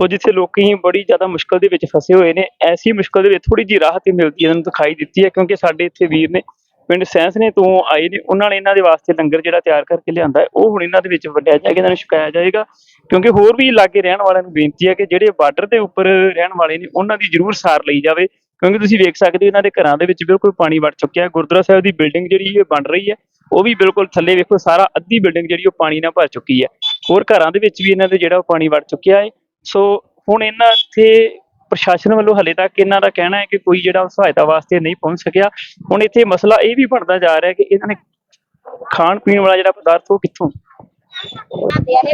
ਸੋ ਜਿੱਥੇ ਲੋਕੀ ਬੜੀ ਜ਼ਿਆਦਾ ਮੁਸ਼ਕਲ ਦੇ ਵਿੱਚ ਫਸੇ ਹੋਏ ਨੇ, ਐਸੀ ਮੁਸ਼ਕਲ ਦੇ ਵਿੱਚ ਥੋੜੀ ਜਿਹੀ ਰਾਹਤ ਹੀ ਮਿਲਦੀ ਹੈ ਇਹਨਾਂ ਨੂੰ ਦਿਖਾਈ ਦਿੱਤੀ ਹੈ, ਕਿਉਂਕਿ ਸਾਡੇ ਇੱਥੇ ਵੀਰ ਨੇ, ਪਿੰਡ ਸੈਂਸਨੇ ਤੋਂ ਆਏ ਨੇ, ਉਹਨਾਂ ਨੇ ਇਹਨਾਂ ਦੇ ਵਾਸਤੇ ਲੰਗਰ ਜਿਹੜਾ ਤਿਆਰ ਕਰਕੇ ਲਿਆਂਦਾ ਹੈ, ਉਹ ਹੁਣ ਇਹਨਾਂ ਦੇ ਵਿੱਚ ਵੰਡਿਆ ਜਾਏਗਾ, ਇਹਨਾਂ ਨੂੰ ਛਕਾਇਆ ਜਾਏਗਾ, ਕਿਉਂਕਿ ਹੋਰ ਵੀ ਇਲਾਕੇ ਰਹਿਣ ਵਾਲਿਆਂ ਨੂੰ ਬੇਨਤੀ ਹੈ ਕਿ ਜਿਹੜੇ ਬਾਰਡਰ ਦੇ ਉੱਪਰ ਰਹਿਣ ਵਾਲੇ ਨੇ, ਉਹਨਾਂ ਦੀ ਜ਼ਰੂਰ ਸਾਰ ਲਈ ਜਾਵੇ, ਕਿਉਂਕਿ ਤੁਸੀਂ ਵੇਖ ਸਕਦੇ ਹੋ ਇਹਨਾਂ ਦੇ ਘਰਾਂ ਦੇ ਵਿੱਚ ਬਿਲਕੁਲ ਪਾਣੀ ਵੜ ਚੁੱਕਿਆ ਹੈ, ਗੁਰਦੁਆਰਾ ਸਾਹਿਬ ਦੀ ਬਿਲਡਿੰਗ ਜਿਹੜੀ ਇਹ ਬਣ ਰਹੀ ਹੈ, ਉਹ ਵੀ ਬਿਲਕੁਲ ਥੱਲੇ ਵੇਖੋ, ਸਾਰਾ ਅੱਧੀ ਬਿਲਡਿੰਗ ਜਿਹੜੀ ਉਹ ਪਾਣੀ ਨਾਲ ਭਰ ਚੁੱਕੀ ਹੈ, ਹੋਰ ਘਰਾਂ ਦੇ ਵਿੱਚ ਵੀ ਇਹਨਾਂ ਦੇ ਜਿਹੜਾ ਉਹ ਪਾਣੀ ਵੜ ਚੁੱਕਿਆ ਹੈ ਸੋ ਹੁਣ ਇਹਨਾਂ ਇੱਥੇ ਪ੍ਰਸ਼ਾਸਨ ਵੱਲੋਂ ਹਲੇ ਤੱਕ ਇਹਨਾਂ ਦਾ ਕਹਿਣਾ ਹੈ ਕਿ ਕੋਈ ਜਿਹੜਾ ਸਹਾਇਤਾ ਵਾਸਤੇ ਨਹੀਂ ਪਹੁੰਚ ਸਕਿਆ। ਹੁਣ ਇੱਥੇ ਮਸਲਾ ਇਹ ਵੀ ਬਣਦਾ ਜਾ ਰਿਹਾ ਕਿ ਇਹਨਾਂ ਨੇ ਖਾਣ ਪੀਣ ਵਾਲਾ ਜਿਹੜਾ ਪਦਾਰਥ ਉਹ ਕਿੱਥੋਂ? ਤੇਰੇ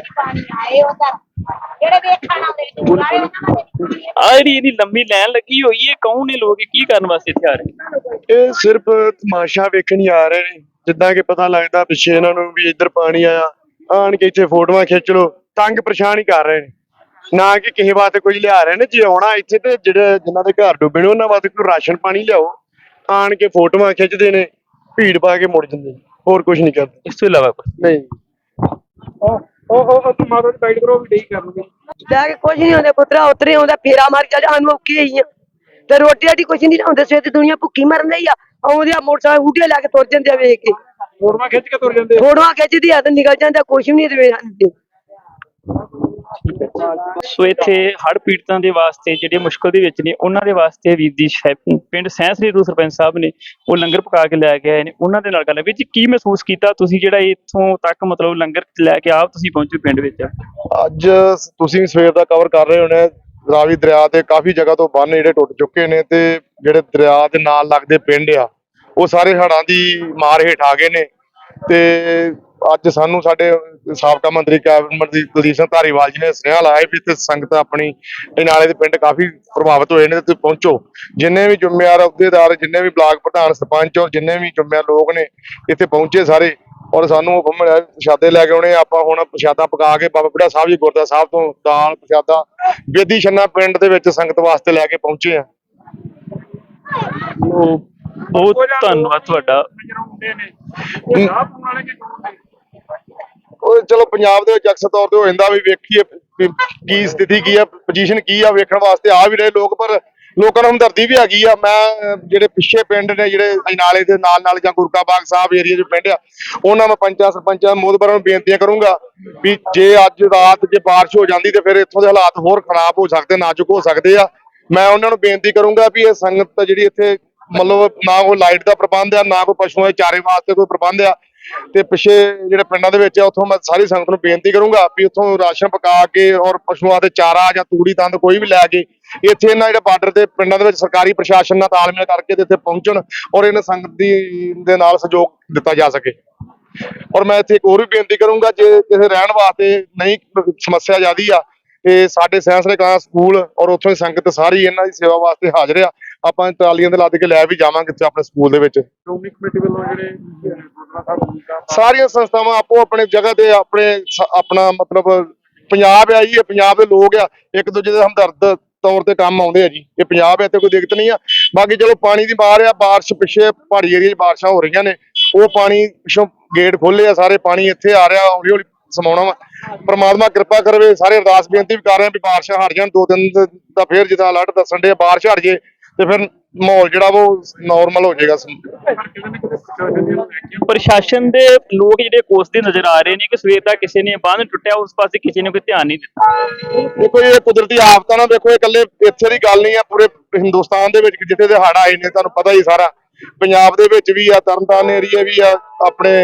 ਆ ਜਿਹੜੀ ਇਹਦੀ ਲੰਮੀ ਲਾਈਨ ਲੱਗੀ ਹੋਈ ਹੈ, ਕੌਣ ਨੇ ਲੋਕ, ਕੀ ਕਰਨ ਵਾਸਤੇ ਇੱਥੇ ਆ ਰਹੇ ਇਹ ਸਿਰਫ ਤਮਾਸ਼ਾ ਵੇਖਣ ਹੀ ਆ ਰਹੇ ਨੇ। ਜਿੱਦਾਂ ਕਿ ਪਤਾ ਲੱਗਦਾ ਪਿੱਛੇ ਇਹਨਾਂ ਨੂੰ ਵੀ ਇੱਧਰ ਪਾਣੀ ਆਇਆ। ਆਣ ਕੇ ਇੱਥੇ ਫੋਟੋਆਂ ਖਿੱਚ ਲੋ ਤੰਗ ਪਰੇਸ਼ਾਨ ਹੀ ਕਰ ਰਹੇ ਨੇ। ਨਾ ਕਿ ਕਿਸੇ ਵਾਸਤੇ ਕੁਝ ਲਿਆ ਰਹੇ ਨੇ ਜੇ ਆਉਣਾ ਇੱਥੇ ਤੇ ਜਿਹੜੇ ਜਿਨ੍ਹਾਂ ਦੇ ਘਰ ਡੁੱਬੇ ਨੇ ਉਹਨਾਂ ਵਾਸਤੇ ਕੋਈ ਰਾਸ਼ਨ ਪਾਣੀ ਲਿਆਓ ਆਣ ਕੇ ਫੋਟੋਆਂ ਖਿੱਚਦੇ ਨੇ ਭੀੜ ਪਾ ਕੇ ਮੁੜ ਜਾਂਦੇ ਨੇ ਹੋਰ ਕੁਝ ਨਹੀਂ ਕਰਦੇ। ਇਸ ਤੋਂ ਇਲਾਵਾ ਕੁਛ ਨਹੀਂ। ਉਹ ਉਹ ਉਹ ਤੂੰ ਮਾਤਾ ਦੀ ਸਾਈਡ ਕਰੋ ਵੀ ਨਹੀਂ ਕਰਨਗੇ। ਲੈ ਕੇ ਕੁਝ ਨਹੀਂ ਹੁੰਦੇ ਪੁੱਤਰਾ ਉਤਰੇ ਆਉਂਦਾ ਫੇਰਾ ਮਾਰ ਕੇ ਸਾਨੂੰ ਔਖੀ ਹੋਈ ਆ। ਤੇ ਰੋਟੀ ਆਦੀ ਕੁਝ ਨਹੀਂ ਹੁੰਦੇ ਸਵੇਰ ਦੀ ਦੁਨੀਆ ਭੁੱਖੀ ਮਰਨ ਡਈ ਆ। ਆਉਂਦੇ ਆ ਮੋਟਰਸਾਈਕਲ ਉਡੀਆਂ ਲੈ ਕੇ ਤੁਰ ਜਾਂਦੇ ਆ ਵੇਖ ਕੇ। ਫੋਟੋਆਂ ਖਿੱਚ ਕੇ ਤੁਰ ਜਾਂਦੇ ਫੋਟੋਆਂ ਖਿੱਚਦੀ ਆ ਤੇ ਨਿਕਲ ਜਾਂਦੇ ਕੁਝ ਵੀ ਨਹੀਂ ਤੇ ਵੇਖ ਸੋ ਇੱਥੇ ਹੜ੍ਹ ਪੀੜਤਾਂ ਦੇ ਵਾਸਤੇ ਜਿਹੜੇ ਮੁਸ਼ਕਲ ਦੇ ਵਿੱਚ ਨੇ, ਉਹਨਾਂ ਦੇ ਵਾਸਤੇ ਵੀਰ ਦੀ ਪਿੰਡ ਸੈਂਸਰੀ ਤੋਂ ਸਰਪੰਚ ਸਾਹਿਬ ਨੇ ਉਹ ਲੰਗਰ ਪਕਾ ਕੇ ਲੈ ਕੇ ਆਏ ਨੇ। ਉਹਨਾਂ ਦੇ ਨਾਲ ਗੱਲ ਵੀ ਕੀ ਮਹਿਸੂਸ ਕੀਤਾ ਤੁਸੀਂ ਜਿਹੜਾ ਇੱਥੋਂ ਤੱਕ ਮਤਲਬ ਲੰਗਰ ਲੈ ਕੇ ਆਪ ਤੁਸੀਂ ਪਹੁੰਚੇ ਪਿੰਡ ਵਿੱਚ? ਅੱਜ ਤੁਸੀਂ ਸਵੇਰ ਦਾ ਕਵਰ ਕਰ ਰਹੇ ਹੋਣੇ ਰਾਵੀ ਦਰਿਆ ਤੇ ਕਾਫੀ ਜਗ੍ਹਾ ਤੋਂ ਬੰਨ ਜਿਹੜੇ ਟੁੱਟ ਚੁੱਕੇ ਨੇ ਤੇ ਜਿਹੜੇ ਦਰਿਆ ਦੇ ਨਾਲ ਲੱਗਦੇ ਪਿੰਡ ਆ, ਉਹ ਸਾਰੇ ਹੜ੍ਹਾਂ ਦੀ ਮਾਰ ਹੇਠ ਆ ਗਏ ਨੇ ਤੇ ਅੱਜ ਸਾਨੂੰ ਸਾਡੇ ਸਾਬਕਾ ਮੰਤਰੀ ਕੈਬਨਿਟ ਮੰਤਰੀ ਕੁਲਦੀਪ ਸਿੰਘ ਧਾਰੀਵਾਲ ਜੀ ਨੇ ਸੁਨੇਹਾ ਲਾਇਆ ਵੀ ਇੱਥੇ ਸੰਗਤ ਆਪਣੀ ਨਾਲੇ ਦੇ ਪਿੰਡ ਕਾਫੀ ਪ੍ਰਭਾਵਿਤ ਹੋਏ ਨੇ ਤੇ ਪਹੁੰਚੋ। ਜਿੰਨੇ ਵੀ ਜ਼ਿੰਮੇਵਾਰ ਅਹੁਦੇਦਾਰ ਜਿੰਨੇ ਵੀ ਬਲਾਕ ਪ੍ਰਧਾਨ ਸਰਪੰਚ ਔਰ ਜਿੰਨੇ ਵੀ ਜ਼ਿੰਮੇਵਾਰ ਲੋਕ ਨੇ ਇੱਥੇ ਪਹੁੰਚੇ ਸਾਰੇ ਔਰ ਸਾਨੂੰ ਹੁਕਮ ਮਿਲਿਆ ਪ੍ਰਸ਼ਾਦੇ ਲੈ ਕੇ ਆਉਣੇ। ਆਪਾਂ ਹੁਣ ਪ੍ਰਸ਼ਾਦਾ ਪਕਾ ਕੇ ਬਾਬਾ ਬੁੱਢਾ ਸਾਹਿਬ ਜੀ ਗੁਰਦੁਆਰਾ ਸਾਹਿਬ ਤੋਂ ਦਾਲ ਪ੍ਰਸ਼ਾਦਾ ਬੇਦੀ ਛੰਨਾ ਪਿੰਡ ਦੇ ਵਿੱਚ ਸੰਗਤ ਵਾਸਤੇ ਲੈ ਕੇ ਪਹੁੰਚੇ ਆ। ਬਹੁਤ ਧੰਨਵਾਦ ਤੁਹਾਡਾ ਹੁੰਦੇ ਨੇ ਉਹ ਰਾਹ ਪਾਉਣ ਵਾਲੇ ਕਿ ਕੌਣ ਨੇ ਉਹ ਚਲੋ ਪੰਜਾਬ ਦੇ ਵਿੱਚ ਅਕਸਰ ਤੌਰ ਤੇ ਹੋ ਜਾਂਦਾ ਵੀ ਵੇਖੀਏ ਕੀ ਸਥਿਤੀ ਕੀ ਆ ਪੋਜੀਸ਼ਨ ਕੀ ਆ ਵੇਖਣ ਵਾਸਤੇ ਆ ਵੀ ਰਹੇ ਲੋਕ, ਪਰ ਲੋਕਾਂ ਨੂੰ ਹਮਦਰਦੀ ਵੀ ਹੈਗੀ ਆ। ਮੈਂ ਜਿਹੜੇ ਪਿੱਛੇ ਪਿੰਡ ਨੇ, ਜਿਹੜੇ ਅਜਨਾਲੇ ਦੇ ਨਾਲ ਨਾਲ ਜਾਂ ਗੁਰਕਾ ਬਾਗ ਸਾਹਿਬ ਏਰੀਆ 'ਚ ਪਿੰਡ ਆ, ਉਹਨਾਂ ਮੈਂ ਪੰਚਾਂ, ਸਰਪੰਚਾਂ ਮੋਦਬਰਾਂ ਨੂੰ ਬੇਨਤੀਆਂ ਕਰੂੰਗਾ ਵੀ ਜੇ ਅੱਜ ਰਾਤ ਜੇ ਬਾਰਿਸ਼ ਹੋ ਜਾਂਦੀ ਤੇ ਫਿਰ ਇੱਥੋਂ ਦੇ ਹਾਲਾਤ ਹੋਰ ਖਰਾਬ ਹੋ ਸਕਦੇ, ਨਾਜ਼ੁਕ ਹੋ ਸਕਦੇ ਆ। ਮੈਂ ਉਹਨਾਂ ਨੂੰ ਬੇਨਤੀ ਕਰੂੰਗਾ ਵੀ ਇਹ ਸੰਗਤ ਜਿਹੜੀ ਇੱਥੇ ਮਤਲਬ ਨਾ ਕੋਈ ਲਾਈਟ ਦਾ ਪ੍ਰਬੰਧ ਆ, ਨਾ ਕੋਈ ਪਸ਼ੂਆਂ ਦੇ ਚਾਰੇ ਵਾਸਤੇ ਕੋਈ ਪ੍ਰਬੰਧ ਆ ਤੇ ਪਿੱਛੇ ਜਿਹੜੇ ਪਿੰਡਾਂ ਦੇ ਵਿੱਚ ਆ, ਉੱਥੋਂ ਮੈਂ ਸਾਰੀ ਸੰਗਤ ਨੂੰ ਬੇਨਤੀ ਕਰੂੰਗਾ ਵੀ ਉੱਥੋਂ ਰਾਸ਼ਨ ਪਕਾ ਕੇ ਔਰ ਪਸ਼ੂਆਂ ਦੇ ਚਾਰਾ ਜਾਂ ਤੂੜੀ ਤੰਦ ਕੋਈ ਵੀ ਲੈ ਕੇ ਇੱਥੇ ਇਹਨਾਂ ਜਿਹੜੇ ਬਾਰਡਰ ਦੇ ਪਿੰਡਾਂ ਦੇ ਵਿੱਚ ਸਰਕਾਰੀ ਪ੍ਰਸ਼ਾਸਨ ਨਾਲ ਤਾਲਮੇਲ ਕਰਕੇ ਤੇ ਇੱਥੇ ਪਹੁੰਚਣ ਔਰ ਇਹਨਾਂ ਸੰਗਤ ਦੀ, ਦੇ ਨਾਲ ਸਹਿਯੋਗ ਦਿੱਤਾ ਜਾ ਸਕੇ। ਔਰ ਮੈਂ ਇੱਥੇ ਇੱਕ ਹੋਰ ਵੀ ਬੇਨਤੀ ਕਰੂੰਗਾ, ਜੇ ਕਿਸੇ ਰਹਿਣ ਵਾਸਤੇ ਨਹੀਂ ਸਮੱਸਿਆ ਜ਼ਿਆਦੀ ਆ, ਤੇ ਸਾਡੇ ਸੈਂਸਰੇ ਕਾਂ ਸਕੂਲ ਔਰ ਉੱਥੋਂ ਦੀ ਸੰਗਤ ਸਾਰੀ ਇਹਨਾਂ ਦੀ ਸੇਵਾ ਵਾਸਤੇ ਹਾਜ਼ਰ ਆ ਆਪਾਂ ਟਰਾਲੀਆਂ ਤੇ ਲੱਦ ਕੇ ਲੈ ਵੀ ਜਾਵਾਂਗੇ ਇੱਥੇ ਆਪਣੇ ਸਕੂਲ ਦੇ ਵਿੱਚ। ਸ਼੍ਰੋਮਣੀ ਕਮੇਟੀ ਵੱਲੋਂ ਜਿਹੜੇ ਗੁਰਦੁਆਰਾ ਸਾਹਿਬ ਦਾ ਸਾਰੀਆਂ ਸੰਸਥਾਵਾਂ ਆਪੋ ਆਪਣੇ ਜਗ੍ਹਾ ਤੇ ਆਪਣੇ ਆਪਣਾ ਮਤਲਬ ਪੰਜਾਬ ਆ ਜੀ ਇਹ ਪੰਜਾਬ ਦੇ ਲੋਕ ਆ ਇੱਕ ਦੂਜੇ ਦੇ ਹਮਦਰਦ ਤੌਰ ਤੇ ਕੰਮ ਆਉਂਦੇ ਆ ਜੀ। ਇਹ ਪੰਜਾਬ ਹੈ ਤੇ ਕੋਈ ਦਿੱਕਤ ਨਹੀਂ ਆ। ਬਾਕੀ ਚਲੋ ਪਾਣੀ ਦੀ ਮਾਰ ਆ ਬਾਰਿਸ਼ ਪਿੱਛੇ ਪਹਾੜੀ ਏਰੀਆ 'ਚ ਬਾਰਿਸ਼ਾਂ ਹੋ ਰਹੀਆਂ ਨੇ। ਉਹ ਪਾਣੀ ਪਿੱਛੋਂ ਗੇਟ ਖੋਲੇ ਆ ਸਾਰੇ ਪਾਣੀ ਇੱਥੇ ਆ ਰਿਹਾ ਹੌਲੀ ਹੌਲੀ ਸਮਾਉਣਾ ਵਾ। ਪਰਮਾਤਮਾ ਕਿਰਪਾ ਕਰਵੇ ਸਾਰੇ ਅਰਦਾਸ ਬੇਨਤੀ ਵੀ ਕਰ ਰਹੇ ਆ ਵੀ ਬਾਰਿਸ਼ਾਂ ਹਟ ਜਾਣ ਦੋ ਦਿਨ ਦ- ਦਾ ਫੇਰ ਜਿੱਦਾਂ ਅਲਰਟ ਦੱਸਣ ਦੇ ਬਾਰਿਸ਼ ਹਟ ਜੇ। ਤੇ ਫਿਰ ਮਾਹੌਲ ਜਿਹੜਾ ਉਹ ਨਾਰਮਲ ਹੋ ਜਾਏਗਾ ਨਾ ਪ੍ਰਸ਼ਾਸਨ ਦੇ ਲੋਕ ਜਿਹੜੇ ਕੋਸਦੇ ਨਜ਼ਰ ਆ ਰਹੇ ਨੇ ਕਿ ਸਵੇਰ ਦਾ ਕਿਸੇ ਨੇ ਬੰਨ ਟੁੱਟਿਆ ਉਸ ਪਾਸੇ ਕਿਸੇ ਨੇ ਕੋਈ ਧਿਆਨ ਨਹੀਂ ਦਿੱਤਾ। ਦੇਖੋ ਇਹ ਕੁਦਰਤੀ ਆਫਤਾਂ ਨਾਲ ਦੇਖੋ ਇਹ ਇਕੱਲੇ ਇੱਥੇ ਦੀ ਗੱਲ ਨਹੀਂ ਆ ਪੂਰੇ ਹਿੰਦੁਸਤਾਨ ਦੇ ਵਿੱਚ ਜਿੱਥੇ ਦੇ ਹੜ੍ਹ ਆਏ ਨੇ ਤੁਹਾਨੂੰ ਪਤਾ ਹੀ ਸਾਰਾ। ਪੰਜਾਬ ਦੇ ਵਿੱਚ ਵੀ ਆ ਤਰਨਤਾਰਨ ਏਰੀਆ ਵੀ ਆ ਆਪਣੇ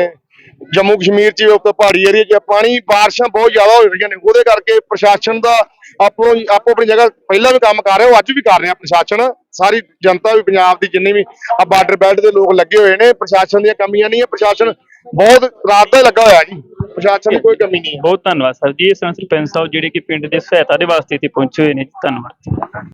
ਜੰਮੂ ਕਸ਼ਮੀਰ ਚ ਉੱਤੇ ਪਹਾੜੀ ਏਰੀਆ 'ਚ ਪਾਣੀ, ਬਾਰਿਸ਼ਾਂ ਬਹੁਤ ਜ਼ਿਆਦਾ ਹੋ ਰਹੀਆਂ ਨੇ। ਉਹਦੇ ਕਰਕੇ ਪ੍ਰਸ਼ਾਸਨ ਦਾ ਆਪੋ ਆਪੋ ਆਪਣੀ ਜਗ੍ਹਾ ਪਹਿਲਾਂ ਵੀ ਕੰਮ ਕਰ ਰਿਹਾ, ਉਹ ਅੱਜ ਵੀ ਕਰ ਰਿਹਾ ਪ੍ਰਸ਼ਾਸਨ। ਸਾਰੀ ਜਨਤਾ ਵੀ ਪੰਜਾਬ ਦੀ ਜਿੰਨੀ ਵੀ ਆ ਬਾਰਡਰ ਬੈਲਟ ਦੇ ਲੋਕ ਲੱਗੇ ਹੋਏ ਨੇ, ਪ੍ਰਸ਼ਾਸਨ ਦੀਆਂ ਕਮੀਆਂ ਨਹੀਂ ਹੈ ਪ੍ਰਸ਼ਾਸਨ ਬਹੁਤ ਰਾਤ ਦਾ ਲੱਗਾ ਹੋਇਆ ਜੀ। ਪ੍ਰਸ਼ਾਸਨ ਦੀ ਕੋਈ ਕਮੀ ਨਹੀਂ ਹੈ। ਬਹੁਤ ਧੰਨਵਾਦ ਸਰ ਜੀ ਇਹ ਸਰਪੰਚ ਸਾਹਿਬ, ਜਿਹੜੇ ਕਿ ਪਿੰਡ ਦੇ ਸਹਾਇਤਾ ਦੇ ਵਾਸਤੇ ਇੱਥੇ ਪਹੁੰਚੇ ਹੋਏ ਨੇ ਧੰਨਵਾਦ।